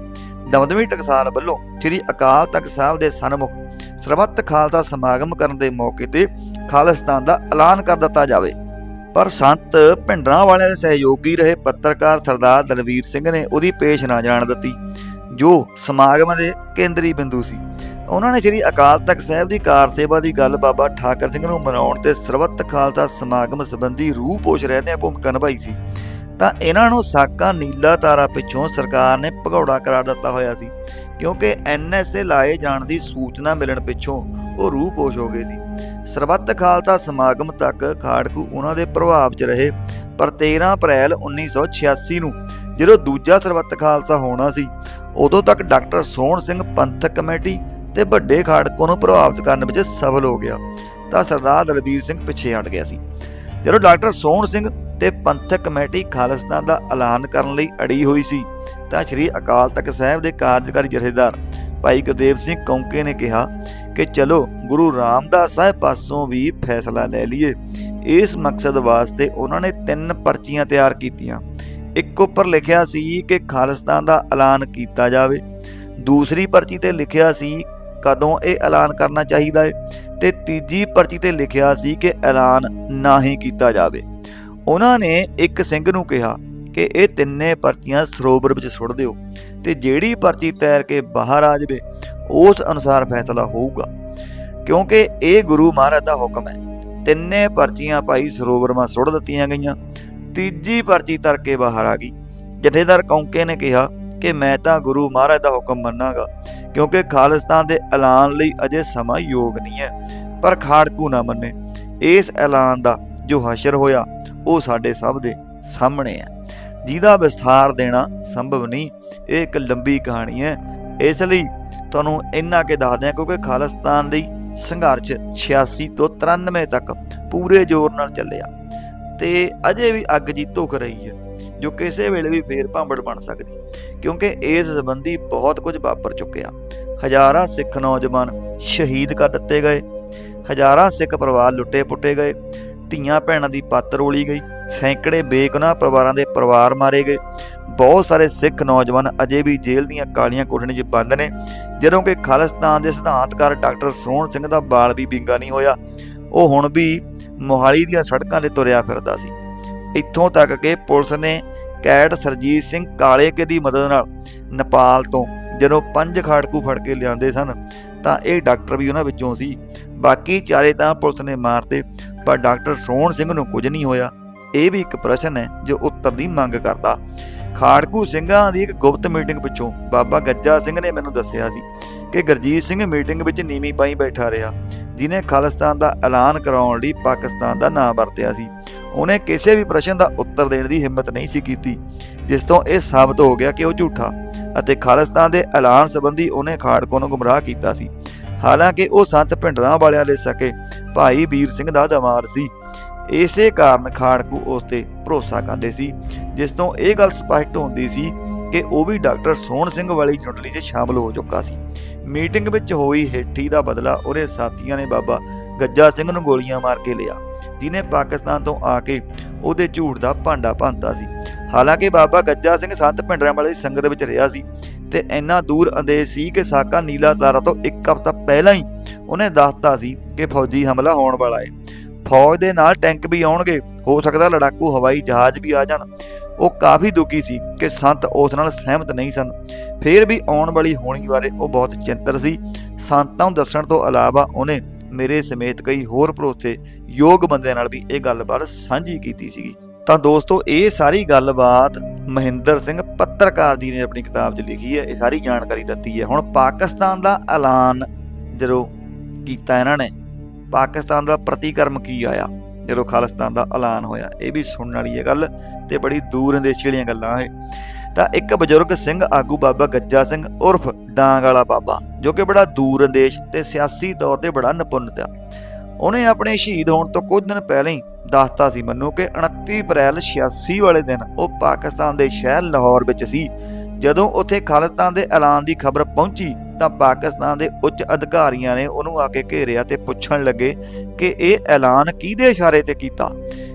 ਦਮਦਮੀ ਟਕਸਾਲ ਵੱਲੋਂ ਸ੍ਰੀ ਅਕਾਲ ਤਖਤ ਸਾਹਿਬ ਦੇ ਸਨਮੁਖ ਸਰਬੱਤ ਖਾਲਸਾ ਸਮਾਗਮ ਕਰਨ ਦੇ ਮੌਕੇ ਤੇ ਖਾਲਿਸਤਾਨ ਦਾ ਐਲਾਨ ਕਰ ਦਿੱਤਾ ਜਾਵੇ। ਪਰ ਸੰਤ ਭਿੰਡਰਾਂ ਵਾਲਿਆਂ ਦੇ ਸਹਿਯੋਗੀ ਰਹੇ ਪੱਤਰਕਾਰ ਸਰਦਾਰ ਦਲਵੀਰ ਸਿੰਘ ਨੇ ਉਹਦੀ ਪੇਸ਼ ਨਾ ਜਾਣ ਦਿੱਤੀ, ਜੋ ਸਮਾਗਮ ਦੇ ਕੇਂਦਰੀ ਬਿੰਦੂ ਸੀ। ਉਹਨਾਂ ਨੇ ਸ੍ਰੀ ਅਕਾਲ ਤਖਤ ਸਾਹਿਬ ਦੀ ਕਾਰ ਸੇਵਾ ਦੀ ਗੱਲ ਬਾਬਾ ਠਾਕਰ ਸਿੰਘ ਨੂੰ ਮਨਾਉਣ ਤੇ ਸਰਬੱਤ ਖਾਲਸਾ ਸਮਾਗਮ ਸੰਬੰਧੀ ਰੂਹ ਪੋਸ਼ ਰਹਿੰਦਿਆਂ ਭੂਮਿਕਾ ਨਿਭਾਈ ਸੀ। ਤਾਂ ਇਹਨਾਂ ਨੂੰ ਸਾਕਾ ਨੀਲਾ ਤਾਰਾ ਪਿੱਛੋਂ ਸਰਕਾਰ ਨੇ ਭਗੌੜਾ ਕਰਾਰ ਦਿੱਤਾ ਹੋਇਆ ਸੀ। ਕਿਉਂਕਿ ਐਨਐਸਏ ਲਾਏ ਜਾਣ ਦੀ ਸੂਚਨਾ ਮਿਲਣ ਪਿੱਛੋਂ ਉਹ ਰੂਹ ਪੋਸ਼ ਹੋ ਗਏ ਸੀ। ਸਰਬੱਤ ਖਾਲਸਾ ਸਮਾਗਮ ਤੱਕ ਖਾੜਕੂ ਉਹਨਾਂ ਦੇ ਪ੍ਰਭਾਵ 'ਚ ਰਹੇ, ਪਰ 13 ਅਪ੍ਰੈਲ 1986 ਨੂੰ ਜਦੋਂ ਦੂਜਾ ਸਰਬੱਤ ਖਾਲਸਾ ਹੋਣਾ ਸੀ, ਉਦੋਂ ਤੱਕ ਡਾਕਟਰ ਸੋਹਣ ਸਿੰਘ ਪੰਥਕ ਕਮੇਟੀ ਤੇ ਵੱਡੇ ਖਾੜਕੂ ਨੂੰ ਪ੍ਰਭਾਵਿਤ ਕਰਨ ਵਿੱਚ ਸਫਲ ਹੋ ਗਿਆ, ਤਾਂ ਸਰਦਾਰ ਦਲਬੀਰ ਸਿੰਘ ਪਿੱਛੇ ਹਟ ਗਿਆ ਸੀ। ਜਦੋਂ ਡਾਕਟਰ ਸੋਹਣ ਸਿੰਘ ਤੇ ਪੰਥਕ ਕਮੇਟੀ ਖਾਲਿਸਤਾਨ ਦਾ ਐਲਾਨ ਕਰਨ ਲਈ ਅੜੀ ਹੋਈ ਸੀ ਤਾਂ ਸ੍ਰੀ ਅਕਾਲ ਤਖਤ ਸਾਹਿਬ ਦੇ ਕਾਰਜਕਾਰੀ ਜਥੇਦਾਰ ਭਾਈ ਗੁਰਦੇਵ ਸਿੰਘ ਕੌਂਕੇ ਨੇ ਕਿਹਾ ਕਿ ਚਲੋ, ਗੁਰੂ ਰਾਮਦਾਸ ਸਾਹਿਬ ਪਾਸੋਂ ਵੀ ਫੈਸਲਾ ਲੈ ਲਈਏ। ਇਸ ਮਕਸਦ ਵਾਸਤੇ ਉਹਨਾਂ ਨੇ ਤਿੰਨ ਪਰਚੀਆਂ ਤਿਆਰ ਕੀਤੀਆਂ। ਇੱਕ ਉੱਪਰ ਲਿਖਿਆ ਸੀ ਕਿ ਖਾਲਿਸਤਾਨ ਦਾ ਐਲਾਨ ਕੀਤਾ ਜਾਵੇ। ਦੂਸਰੀ ਪਰਚੀ ਤੇ ਲਿਖਿਆ ਸੀ ਕਦੋਂ ਇਹ ਐਲਾਨ ਕਰਨਾ ਚਾਹੀਦਾ ਹੈ ਤੇ ਤੀਜੀ ਪਰਚੀ ਤੇ ਲਿਖਿਆ ਸੀ ਕਿ ਐਲਾਨ ਨਾ ਹੀ ਕੀਤਾ ਜਾਵੇ। ਉਹਨਾਂ ਨੇ ਇੱਕ ਸਿੰਘ ਨੂੰ ਕਿਹਾ ਕਿ ਇਹ ਤਿੰਨੇ ਪਰਚੀਆਂ ਸਰੋਵਰ ਵਿੱਚ ਸੁੱਟ ਦਿਓ ਤੇ ਜਿਹੜੀ ਪਰਚੀ ਤੈਰ ਕੇ ਬਾਹਰ ਆ ਜਾਵੇ, ਉਸ ਅਨੁਸਾਰ ਫੈਸਲਾ ਹੋਊਗਾ। ਕਿਉਂਕਿ ਇਹ ਗੁਰੂ ਮਹਾਰਾਜ ਦਾ ਹੁਕਮ ਹੈ। ਤਿੰਨੇ ਪਰਚੀਆਂ ਭਾਈ ਸਰੋਵਰ ਮਾ ਸੁੱਟ ਦਿੱਤੀਆਂ ਗਈਆਂ। ਤੀਜੀ ਪਰਚੀ ਤਰ ਕੇ ਬਾਹਰ ਆ ਗਈ। ਜਥੇਦਾਰ ਕੌਂਕੇ ਨੇ ਕਿਹਾ ਕਿ ਮੈਂ ਤਾਂ ਗੁਰੂ ਮਹਾਰਾਜ ਦਾ ਹੁਕਮ ਮੰਨਾਂਗਾ, ਕਿਉਂਕਿ ਖਾਲਿਸਤਾਨ ਦੇ ਐਲਾਨ ਲਈ ਅਜੇ ਸਮਾਂ ਯੋਗ ਨਹੀਂ ਹੈ। ਪਰ ਖਾੜਕੂ ਨਾ ਮੰਨੇ। ਇਸ ਐਲਾਨ ਦਾ ਜੋ ਹਸ਼ਰ ਹੋਇਆ, ਉਹ ਸਾਡੇ ਸਭ ਦੇ ਸਾਹਮਣੇ ਹੈ। ਜਿਹਦਾ ਵਿਸਥਾਰ ਦੇਣਾ ਸੰਭਵ ਨਹੀਂ, ਇਹ ਇੱਕ ਲੰਬੀ ਕਹਾਣੀ ਹੈ। ਇਸ ਲਈ ਤੁਹਾਨੂੰ ਇੰਨਾ ਕੇ ਦੱਸਦੇ ਹਾਂ ਕਿਉਂਕਿ ਖਾਲਿਸਤਾਨ ਲਈ ਸੰਘਰਸ਼ 86 ਤੋਂ 93 ਤੱਕ ਪੂਰੇ ਜ਼ੋਰ ਨਾਲ ਚੱਲਿਆ ਤੇ ਅਜੇ ਵੀ ਅੱਗ ਜੀ ਧੁਖ ਰਹੀ ਹੈ, ਜੋ ਕਿਸੇ ਵੇਲੇ ਵੀ ਫੇਰ ਭਾਂਬੜ ਬਣ ਸਕਦੀ, ਕਿਉਂਕਿ ਇਸ ਸੰਬੰਧੀ ਬਹੁਤ ਕੁਝ ਵਾਪਰ ਚੁੱਕਿਆ। ਹਜ਼ਾਰਾਂ ਸਿੱਖ ਨੌਜਵਾਨ ਸ਼ਹੀਦ ਕਰ ਦਿੱਤੇ ਗਏ, ਹਜ਼ਾਰਾਂ ਸਿੱਖ ਪਰਿਵਾਰ ਲੁੱਟੇ ਪੁੱਟੇ ਗਏ ਧੀਆਂ ਭੈਣਾਂ ਦੀ ਪੱਤ ਰੋਲੀ ਗਈ ਸੈਂਕੜੇ ਬੇਗੁਨਾਹ ਪਰਿਵਾਰਾਂ ਦੇ ਪਰਿਵਾਰ ਮਾਰੇ ਗਏ। ਬਹੁਤ ਸਾਰੇ ਸਿੱਖ ਨੌਜਵਾਨ ਅਜੇ ਵੀ ਜੇਲ੍ਹ ਦੀਆਂ ਕਾਲੀਆਂ ਕੋਠੜੀਆਂ 'ਚ ਬੰਦ ਨੇ। ਜਦੋਂ ਕਿ ਖਾਲਿਸਤਾਨ ਦੇ ਸਿਧਾਂਤਕਾਰ ਡਾਕਟਰ ਸੋਹਣ ਸਿੰਘ ਦਾ ਬਾਲ ਵੀ ਬਿੰਗਾ ਨਹੀਂ ਹੋਇਆ, ਉਹ ਹੁਣ ਵੀ ਮੋਹਾਲੀ ਦੀਆਂ ਸੜਕਾਂ 'ਤੇ ਤੁਰਿਆ ਫਿਰਦਾ ਸੀ। ਇੱਥੋਂ ਤੱਕ ਕਿ ਪੁਲਿਸ ਨੇ ਕੈਟ ਸਰਜੀਤ ਸਿੰਘ ਕਾਲੇਕੇ ਦੀ ਮਦਦ ਨਾਲ ਨੇਪਾਲ ਤੋਂ ਜਦੋਂ ਪੰਜ ਖਾੜਕੂ ਫੜ ਕੇ ਲਿਆਂਦੇ ਸਨ, ਤਾਂ ਇਹ ਡਾਕਟਰ ਵੀ ਉਹਨਾਂ ਵਿੱਚੋਂ ਸੀ। ਬਾਕੀ ਚਾਰੇ ਤਾਂ ਪੁਲਿਸ ਨੇ ਮਾਰਤੇ, ਪਰ ਡਾਕਟਰ ਸੋਹਣ ਸਿੰਘ ਨੂੰ ਕੁਝ ਨਹੀਂ ਹੋਇਆ। ਇਹ ਵੀ ਇੱਕ ਪ੍ਰਸ਼ਨ ਹੈ ਜੋ ਉੱਤਰ ਦੀ ਮੰਗ ਕਰਦਾ। ਖਾੜਕੂ ਸਿੰਘਾਂ ਦੀ ਇੱਕ ਗੁਪਤ ਮੀਟਿੰਗ ਪਿੱਛੋਂ ਬਾਬਾ ਗੱਜਾ ਸਿੰਘ ਨੇ ਮੈਨੂੰ ਦੱਸਿਆ ਸੀ ਕਿ ਗੁਰਜੀਤ ਸਿੰਘ ਮੀਟਿੰਗ ਵਿੱਚ ਨੀਵੀਂ ਪਾਈ ਬੈਠਾ ਰਿਹਾ ਜਿਨੇ ਖਾਲਿਸਤਾਨ ਦਾ ਐਲਾਨ ਕਰਾਉਣ ਲਈ ਪਾਕਿਸਤਾਨ ਦਾ ਨਾਂ ਵਰਤਿਆ ਸੀ। ਉਹਨੇ ਕਿਸੇ ਵੀ ਪ੍ਰਸ਼ਨ ਦਾ ਉੱਤਰ ਦੇਣ ਦੀ ਹਿੰਮਤ ਨਹੀਂ ਸੀ ਕੀਤੀ, ਜਿਸ ਤੋਂ ਇਹ ਸਾਬਤ ਹੋ ਗਿਆ ਕਿ ਉਹ ਝੂਠਾ ਅਤੇ ਖਾਲਿਸਤਾਨ ਦੇ ਐਲਾਨ ਸੰਬੰਧੀ ਉਹਨੇ ਖਾੜਕੂ ਨੂੰ ਗੁੰਮਰਾਹ ਕੀਤਾ ਸੀ। ਹਾਲਾਂਕਿ ਉਹ ਸੰਤ ਭਿੰਡਰਾਂ ਵਾਲਿਆਂ ਦੇ ਸਕੇ, ਭਾਈ ਵੀਰ ਸਿੰਘ ਦਾ ਦਮਾਦ ਸੀ। ਇਸੇ ਕਾਰਨ ਖਾੜਕੂ ਉਸ ਤੇ ਭਰੋਸਾ ਕਰਦੇ ਸੀ, ਜਿਸ ਤੋਂ ਇਹ ਗੱਲ ਸਪਸ਼ਟ ਹੁੰਦੀ ਸੀ ਕਿ ਉਹ ਵੀ ਡਾਕਟਰ ਸੋਹਣ ਸਿੰਘ ਵਾਲੀ ਜੁੰਡਲੀ 'ਚ ਸ਼ਾਮਲ ਹੋ ਚੁੱਕਾ ਸੀ। ਮੀਟਿੰਗ ਵਿੱਚ ਹੋਈ ਹੇਠੀ ਦਾ ਬਦਲਾ ਉਹਦੇ ਸਾਥੀਆਂ ਨੇ ਬਾਬਾ ਗੱਜਾ ਸਿੰਘ ਨੂੰ ਗੋਲੀਆਂ ਮਾਰ ਕੇ ਲਿਆ ਜਿਨੇ ਪਾਕਿਸਤਾਨ ਤੋਂ ਆ ਕੇ ਉਹਦੇ ਝੂਠ ਦਾ ਭਾਂਡਾ ਭੰਨਤਾ ਸੀ। ਹਾਲਾਂਕਿ ਬਾਬਾ ਗੱਜਾ ਸਿੰਘ ਸੰਤ ਭਿੰਡਰਾਂ ਵਾਲੀ ਸੰਗਤ ਵਿੱਚ ਰਿਹਾ ਸੀ ਤੇ ਇੰਨਾ ਦੂਰ ਅੰਦੇਸ਼ ਸੀ ਕਿ ਸਾਕਾ ਨੀਲਾ ਤਾਰਾ ਤੋਂ ਇੱਕ ਹਫ਼ਤਾ ਪਹਿਲਾਂ ਹੀ ਉਹਨੇ ਦੱਸਤਾ ਸੀ ਕਿ ਫੌਜੀ ਹਮਲਾ ਹੋਣ ਵਾਲਾ ਹੈ। ਫੌਜ ਦੇ ਨਾਲ ਟੈਂਕ ਵੀ ਆਉਣਗੇ, ਹੋ ਸਕਦਾ ਲੜਾਕੂ ਹਵਾਈ ਜਹਾਜ਼ ਵੀ ਆ ਜਾਣ। ਉਹ ਕਾਫੀ ਦੁਖੀ ਸੀ ਕਿ ਸੰਤ ਉਸ ਨਾਲ ਸਹਿਮਤ ਨਹੀਂ ਸਨ। ਫਿਰ ਵੀ ਆਉਣ ਵਾਲੀ ਹੋਣੀ ਬਾਰੇ ਉਹ ਬਹੁਤ ਚਿੰਤਰ ਸੀ। ਸੰਤਾਂ ਨੂੰ ਦੱਸਣ ਤੋਂ ਇਲਾਵਾ ਉਹਨੇ ਮੇਰੇ ਸਮੇਤ ਕਈ ਹੋਰ ਭਰੋਸੇ ਯੋਗ ਬੰਦਿਆਂ ਨਾਲ ਵੀ ਇਹ ਗੱਲਬਾਤ ਸਾਂਝੀ ਕੀਤੀ ਸੀਗੀ। ਤਾਂ ਦੋਸਤੋ, ਇਹ ਸਾਰੀ ਗੱਲਬਾਤ ਮਹਿੰਦਰ ਸਿੰਘ ਪੱਤਰਕਾਰ ਜੀ ਨੇ ਆਪਣੀ ਕਿਤਾਬ 'ਚ ਲਿਖੀ ਹੈ। ਇਹ ਸਾਰੀ ਜਾਣਕਾਰੀ ਦਿੱਤੀ ਹੈ। ਹੁਣ ਪਾਕਿਸਤਾਨ ਦਾ ਐਲਾਨ ਜਦੋਂ ਕੀਤਾ ਇਹਨਾਂ ਨੇ ਪਾਕਿਸਤਾਨ ਦਾ ਪ੍ਰਤੀਕਰਮ ਕੀ ਆਇਆ? ਜਦੋਂ ਖਾਲਿਸਤਾਨ ਦਾ ਐਲਾਨ ਹੋਇਆ, ਇਹ ਵੀ ਸੁਣਨ ਵਾਲੀ ਹੈ ਗੱਲ ਤੇ ਬੜੀ ਦੂਰ ਅੰਦੇਸ਼ੀ ਵਾਲੀਆਂ ਗੱਲਾਂ ਇਹ। ਤਾਂ ਇੱਕ ਬਜ਼ੁਰਗ ਸਿੰਘ ਆਗੂ ਬਾਬਾ ਗੱਜਾ ਸਿੰਘ ਉਰਫ ਡਾਂਗ ਵਾਲਾ ਬਾਬਾ, ਜੋ ਕਿ ਬੜਾ ਦੂਰ ਅੰਦੇਸ਼ ਤੇ ਸਿਆਸੀ ਤੌਰ ਤੇ ਬੜਾ ਨਿਪੁੰਨਤ ਆ ਉਹਨੇ ਆਪਣੇ ਸ਼ਹੀਦ ਹੋਣ ਤੋਂ ਕੁਝ ਦਿਨ ਪਹਿਲਾਂ ਹੀ ਦੱਸਤਾ ਸੀ ਮੈਨੂੰ ਕਿ 29 ਅਪ੍ਰੈਲ 86 ਵਾਲੇ ਦਿਨ ਉਹ ਪਾਕਿਸਤਾਨ ਦੇ ਸ਼ਹਿਰ ਲਾਹੌਰ ਵਿੱਚ ਸੀ। ਜਦੋਂ ਉੱਥੇ ਖਾਲਿਸਤਾਨ ਦੇ ਐਲਾਨ ਦੀ ਖਬਰ ਪਹੁੰਚੀ ਤਾਂ ਪਾਕਿਸਤਾਨ ਦੇ ਉੱਚ ਅਧਿਕਾਰੀਆਂ ਨੇ ਉਹਨੂੰ ਆ ਕੇ ਘੇਰਿਆ ਤੇ ਪੁੱਛਣ ਲੱਗੇ ਕਿ ਇਹ ਐਲਾਨ ਕਿਹਦੇ ਇਸ਼ਾਰੇ ਤੇ ਕੀਤਾ?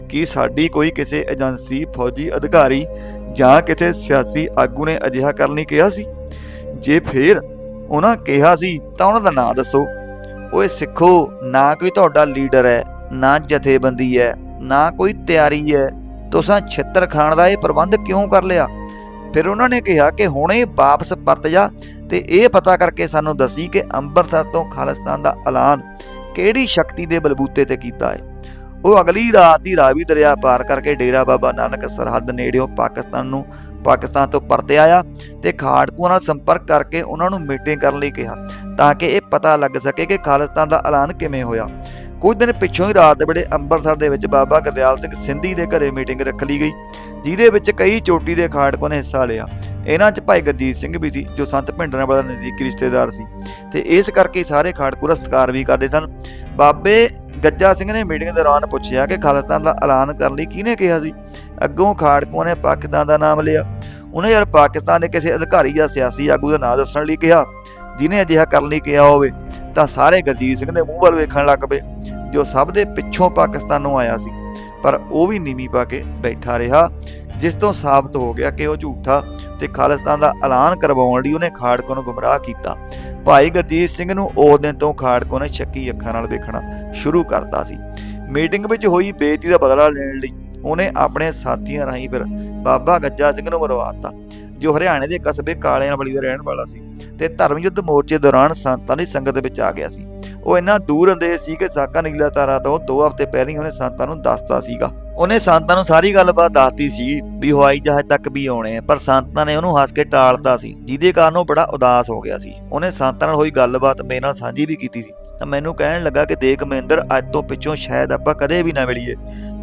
ਕਿ ਸਾਡੀ ਕੋਈ ਕਿਸੇ ਏਜੰਸੀ, ਫੌਜੀ ਅਧਿਕਾਰੀ ਜਾਂ ਕਿਸੇ ਸਿਆਸੀ ਆਗੂ ਨੇ ਅਜਿਹਾ ਕਰਨ ਲਈ ਕਿਹਾ ਸੀ? ਜੇ ਫੇਰ ਉਹਨਾਂ ਕਿਹਾ ਸੀ ਤਾਂ ਉਹਨਾਂ ਦਾ ਨਾਂ ਦੱਸੋ। ਓਏ ਸਿੱਖੋ, ਨਾ ਕੋਈ ਤੁਹਾਡਾ ਲੀਡਰ ਹੈ, ਨਾ ਜਥੇਬੰਦੀ ਹੈ, ਨਾ ਕੋਈ ਤਿਆਰੀ ਹੈ। ਤੁਸੀਂ ਛਿੱਤਰ ਖਾਣ ਦਾ ਇਹ ਪ੍ਰਬੰਧ ਕਿਉਂ ਕਰ ਲਿਆ? ਫਿਰ ਉਹਨਾਂ ਨੇ ਕਿਹਾ ਕਿ ਹੁਣੇ ਵਾਪਸ ਪਰਤ ਜਾ ਤੇ ਇਹ ਪਤਾ ਕਰਕੇ ਸਾਨੂੰ ਦੱਸੀ ਕਿ ਅੰਮ੍ਰਿਤਸਰ ਤੋਂ ਖਾਲਿਸਤਾਨ ਦਾ ਐਲਾਨ ਕਿਹੜੀ ਸ਼ਕਤੀ ਦੇ ਬਲਬੂਤੇ ਤੇ ਕੀਤਾ ਹੈ। ਉਹ ਅਗਲੀ ਰਾਤ ਦੀ ਰਾਵੀ ਦਰਿਆ ਪਾਰ ਕਰਕੇ ਡੇਰਾ ਬਾਬਾ ਨਾਨਕ ਸਰਹੱਦ ਨੇੜਿਓਂ ਪਾਕਿਸਤਾਨ ਨੂੰ, ਪਾਕਿਸਤਾਨ ਤੋਂ ਪਰਤੇ ਆਇਆ ਤੇ ਖਾੜਕੂਆਂ ਨਾਲ ਸੰਪਰਕ ਕਰਕੇ ਉਹਨਾਂ ਨੂੰ ਮੀਟਿੰਗ ਕਰਨ ਲਈ ਕਿਹਾ, ਤਾਂ ਕਿ ਇਹ ਪਤਾ ਲੱਗ ਸਕੇ ਕਿ ਖਾਲਿਸਤਾਨ ਦਾ ਐਲਾਨ ਕਿਵੇਂ ਹੋਇਆ। ਕੁਝ ਦਿਨ ਪਿੱਛੋਂ ਹੀ ਰਾਤ ਦੇ ਵੇਲੇ ਅੰਮ੍ਰਿਤਸਰ ਦੇ ਵਿੱਚ ਬਾਬਾ ਗਦਿਆਲ ਸਿੰਘ ਸਿੰਧੀ ਦੇ ਘਰੇ ਮੀਟਿੰਗ ਰੱਖ ਲਈ ਗਈ, ਜਿਹਦੇ ਵਿੱਚ ਕਈ ਚੋਟੀ ਦੇ ਖਾੜਕੂਆਂ ਨੇ ਹਿੱਸਾ ਲਿਆ। ਇਹਨਾਂ 'ਚ ਭਾਈ ਗੁਰਜੀਤ ਸਿੰਘ ਵੀ ਸੀ, ਜੋ ਸੰਤ ਭਿੰਡਰਾਂ ਵਾਲਾ ਨਜ਼ਦੀਕੀ ਰਿਸ਼ਤੇਦਾਰ ਸੀ। ਤੇ ਇਸ ਕਰਕੇ ਸਾਰੇ ਖਾੜਕੂ ਦਾ ਸਤਿਕਾਰ ਵੀ ਕਰਦੇ ਸਨ। ਬਾਬੇ ਗੱਜਾ ਸਿੰਘ ਨੇ ਮੀਟਿੰਗ ਦੌਰਾਨ ਪੁੱਛਿਆ ਕਿ ਖਾਲਿਸਤਾਨ ਦਾ ਐਲਾਨ ਕਰਨ ਲਈ ਕਿਹਨੇ ਕਿਹਾ ਸੀ? ਅੱਗੋਂ ਖਾੜਕੂਆਂ ਨੇ ਪਾਕਿਸਤਾਨ ਦਾ ਨਾਮ ਲਿਆ। ਉਹਨੇ ਯਾਰ ਪਾਕਿਸਤਾਨ ਦੇ ਕਿਸੇ ਅਧਿਕਾਰੀ ਜਾਂ ਸਿਆਸੀ ਆਗੂ ਦਾ ਨਾਂ ਦੱਸਣ ਲਈ ਕਿਹਾ। ਜਿਹਨੇ ਅਜਿਹਾ ਕਰਨ ਲਈ ਕਿਹਾ ਹੋਵੇ, ਤਾਂ ਸਾਰੇ ਗੁਰਜੀਤ ਸਿੰਘ ਦੇ ਮੂੰਹ ਵੱਲ ਵੇਖਣ ਲੱਗ ਪਏ। ਜੋ ਸਭ ਦੇ ਪਿੱਛੋਂ ਪਾਕਿਸਤਾਨ ਨੂੰ ਆਇਆ ਸੀ, ਪਰ ਉਹ ਵੀ ਨੀਵੀਂ ਪਾ ਕੇ ਬੈਠਾ ਰਿਹਾ, ਜਿਸ ਤੋਂ ਸਾਬਤ ਹੋ ਗਿਆ ਕਿ ਉਹ ਝੂਠਾ ਤੇ ਖਾਲਿਸਤਾਨ ਦਾ ਐਲਾਨ ਕਰਵਾਉਣ ਲਈ ਉਹਨੇ ਖਾੜਕੋ ਨੂੰ ਗੁੰਮਰਾਹ ਕੀਤਾ। ਭਾਈ ਗੁਰਜੀਤ ਸਿੰਘ ਨੂੰ ਉਸ ਦਿਨ ਤੋਂ ਖਾੜਕੋ ਨੇ ਸ਼ੱਕੀ ਅੱਖਾਂ ਨਾਲ ਵੇਖਣਾ ਸ਼ੁਰੂ ਕਰਤਾ ਸੀ। ਮੀਟਿੰਗ ਵਿੱਚ ਹੋਈ ਬੇਇੱਜ਼ਤੀ ਦਾ ਬਦਲਾ ਲੈਣ ਲਈ ਉਹਨੇ ਆਪਣੇ ਸਾਥੀਆਂ ਰਾਹੀਂ ਫਿਰ ਬਾਬਾ ਗੱਜਾ ਸਿੰਘ ਨੂੰ ਮਰਵਾਤਾ ਜੋ ਹਰਿਆਣੇ ਦੇ ਕਸਬੇ ਕਾਲਿਆਂ ਵਾਲੀ ਦਾ ਰਹਿਣ ਵਾਲਾ ਸੀ ਤੇ ਧਰਮ ਯੁੱਧ ਮੋਰਚੇ ਦੌਰਾਨ ਸੰਤਾਂ ਦੀ ਸੰਗਤ ਵਿੱਚ ਆ ਗਿਆ ਸੀ। ਉਹ ਇੰਨਾ ਦੂਰ ਅੰਦੇਸ਼ ਸੀ ਕਿ ਸਾਕਾ ਨੀਲਾ ਤਾਰਾ ਤੋਂ 2 ਹਫ਼ਤੇ ਪਹਿਲਾਂ ਹੀ ਉਹਨੇ ਸੰਤਾਂ ਨੂੰ ਦੱਸਤਾ ਸੀਗਾ। ਉਹਨੇ ਸੰਤਾਂ ਨੂੰ ਸਾਰੀ ਗੱਲਬਾਤ ਦੱਸਤੀ ਸੀ ਵੀ ਹਵਾਈ ਜਹਾਜ਼ ਤੱਕ ਵੀ ਆਉਣੇ ਆ, ਪਰ ਸੰਤਾਂ ਨੇ ਉਹਨੂੰ ਹੱਸ ਕੇ ਟਾਲਤਾ ਸੀ, ਜਿਹਦੇ ਕਾਰਨ ਉਹ ਬੜਾ ਉਦਾਸ ਹੋ ਗਿਆ ਸੀ। ਉਹਨੇ ਸੰਤਾਂ ਨਾਲ ਹੋਈ ਗੱਲਬਾਤ ਮੇਰੇ ਨਾਲ ਸਾਂਝੀ ਵੀ ਕੀਤੀ ਸੀ। ਤਾਂ ਮੈਨੂੰ ਕਹਿਣ ਲੱਗਾ ਕਿ ਦੇਖ ਮਹਿੰਦਰ, ਅੱਜ ਤੋਂ ਪਿੱਛੋਂ ਸ਼ਾਇਦ ਆਪਾਂ ਕਦੇ ਵੀ ਨਾ ਮਿਲੀਏ।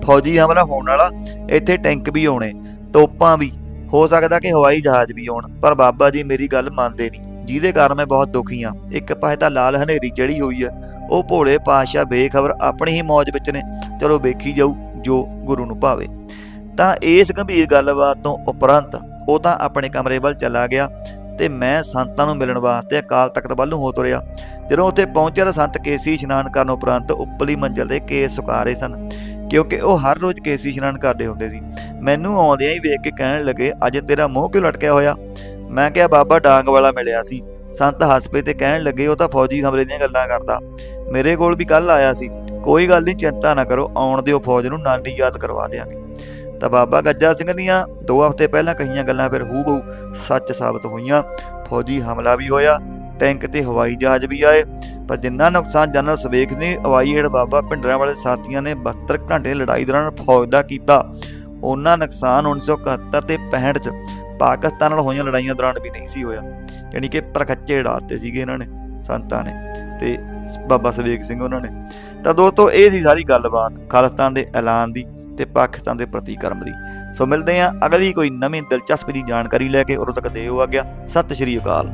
ਫੌਜੀ ਹਮਲਾ ਹੋਣ ਵਾਲਾ, ਇੱਥੇ ਟੈਂਕ ਵੀ ਆਉਣੇ, ਤੋਪਾਂ ਵੀ ਹੋ ਸਕਦਾ ਕਿ ਹਵਾਈ ਜਹਾਜ਼ ਵੀ ਆਉਣ, ਪਰ ਬਾਬਾ ਜੀ ਮੇਰੀ ਗੱਲ ਮੰਨਦੇ ਨਹੀਂ। ਜਿਹਦੇ ਕਾਰਨ ਮੈਂ ਬਹੁਤ ਦੁਖੀ ਹਾਂ। ਇੱਕ ਪਾਸੇ ਤਾਂ ਲਾਲ ਹਨੇਰੀ ਚੜੀ ਹੋਈ ਹੈ। ਉਹ ਭੋਲੇ ਪਾਤਸ਼ਾਹ ਬੇਖਬਰ ਆਪਣੀ ਹੀ ਮੌਜ ਵਿੱਚ ਨੇ। ਚਲੋ ਵੇਖੀ ਜਾਊ, ਜੋ ਗੁਰੂ ਨੂੰ ਭਾਵੇ। ਤਾਂ ਇਸ ਗੰਭੀਰ ਗੱਲਬਾਤ ਤੋਂ ਉਪਰੰਤ ਉਹ ਤਾਂ ਆਪਣੇ ਕਮਰੇ ਵੱਲ ਚਲਾ ਗਿਆ ਤੇ ਮੈਂ ਸੰਤਾਂ ਨੂੰ ਮਿਲਣ ਵਾਸਤੇ ਅਕਾਲ ਤਖਤ ਵੱਲ ਨੂੰ ਹੋ ਤੁਰਿਆ। ਜਦੋਂ ਉੱਥੇ ਪਹੁੰਚਿਆ ਤਾਂ ਸੰਤ ਕੇਸੀ ਇਸ਼ਨਾਨ ਕਰਨ ਉਪਰੰਤ ਉੱਪਰਲੀ ਮੰਜ਼ਲ ਦੇ ਕੇਸ ਸੁਕਾ ਰਹੇ ਸਨ। ਕਿਉਂਕਿ ਉਹ ਹਰ ਰੋਜ਼ ਕੇਸੀ ਇਸ਼ਨਾਨ ਕਰਦੇ ਹੁੰਦੇ ਸੀ। ਮੈਨੂੰ ਆਉਂਦਿਆਂ ਹੀ ਵੇਖ ਕੇ ਕਹਿਣ ਲੱਗੇ, ਅੱਜ ਤੇਰਾ ਮੂੰਹ ਕਿਉਂ ਲਟਕਿਆ ਹੋਇਆ? ਮੈਂ ਕਿਹਾ, ਬਾਬਾ, ਡਾਂਗ ਵਾਲਾ ਮਿਲਿਆ ਸੀ। ਸੰਤ ਹੱਸ ਪਏ ਤੇ ਕਹਿਣ ਲੱਗੇ, ਉਹ ਤਾਂ ਫੌਜੀ ਹਮਲੇ ਦੀਆਂ ਗੱਲਾਂ ਕਰਦਾ। ਮੇਰੇ ਕੋਲ ਵੀ ਕੱਲ ਆਇਆ ਸੀ। ਕੋਈ ਗੱਲ ਨਹੀਂ, ਚਿੰਤਾ ਨਾ ਕਰੋ। ਆਉਣ ਦਿਓ, ਫੌਜ ਨੂੰ ਨਾਨੀ ਯਾਦ ਕਰਵਾ ਦਿਆਂਗੇ। ਤਾਂ ਬਾਬਾ ਗੱਜਾ ਸਿੰਘ ਦੀਆਂ ਦੋ ਹਫ਼ਤੇ ਪਹਿਲਾਂ ਕਹੀਆਂ ਗੱਲਾਂ ਫਿਰ ਹੂ ਬਹੂ ਸੱਚ ਸਾਬਤ ਹੋਈਆਂ। ਫੌਜੀ ਹਮਲਾ ਵੀ ਹੋਇਆ। ਟੈਂਕ ਤੇ ਹਵਾਈ ਜਹਾਜ਼ ਵੀ ਆਏ, ਪਰ ਜਿੰਨਾ ਨੁਕਸਾਨ ਜਨਰਲ ਸਵੇਖ ਨੇ, ਹਵਾਈ ਏਡ ਬਾਬਾ ਭਿੰਡਰਾਂ ਵਾਲੇ ਸਾਥੀਆਂ ਨੇ 72 ਘੰਟੇ ਲੜਾਈ ਦੌਰਾਨ ਫੌਜ ਦਾ ਕੀਤਾ। ਉਹਨਾਂ ਨੁਕਸਾਨ 1971 ਤੇ 65 ਚ ਪਾਕਿਸਤਾਨ ਨਾਲ ਹੋਈਆਂ ਲੜਾਈਆਂ ਦੌਰਾਨ ਵੀ ਨਹੀਂ ਸੀ ਹੋਇਆ। ਯਾਨੀ ਕਿ ਪ੍ਰਖੱਚੇ ਉਡਾਤੇ ਸੀਗੇ ਇਹਨਾਂ ਨੇ, ਸੰਤਾਂ ਨੇ ਤੇ ਬਾਬਾ ਸਵੇਕ ਸਿੰਘ ਉਹਨਾਂ ਨੇ। ਤਾਂ ਦੋਸਤੋ, ਇਹ ਸੀ ਸਾਰੀ ਗੱਲਬਾਤ ਖਾਲਿਸਤਾਨ ਦੇ ਐਲਾਨ ਦੀ ਤੇ ਪਾਕਿਸਤਾਨ ਦੇ ਪ੍ਰਤੀਕਰਮ ਦੀ। ਸੋ ਮਿਲਦੇ ਹਾਂ ਅਗਲੀ ਕੋਈ ਨਵੀਂ ਦਿਲਚਸਪ ਦੀ ਜਾਣਕਾਰੀ ਲੈ ਕੇ। ਉਦੋਂ ਤੱਕ ਦੇਓ ਆ ਗਿਆ ਸਤਿ ਸ਼੍ਰੀ ਅਕਾਲ।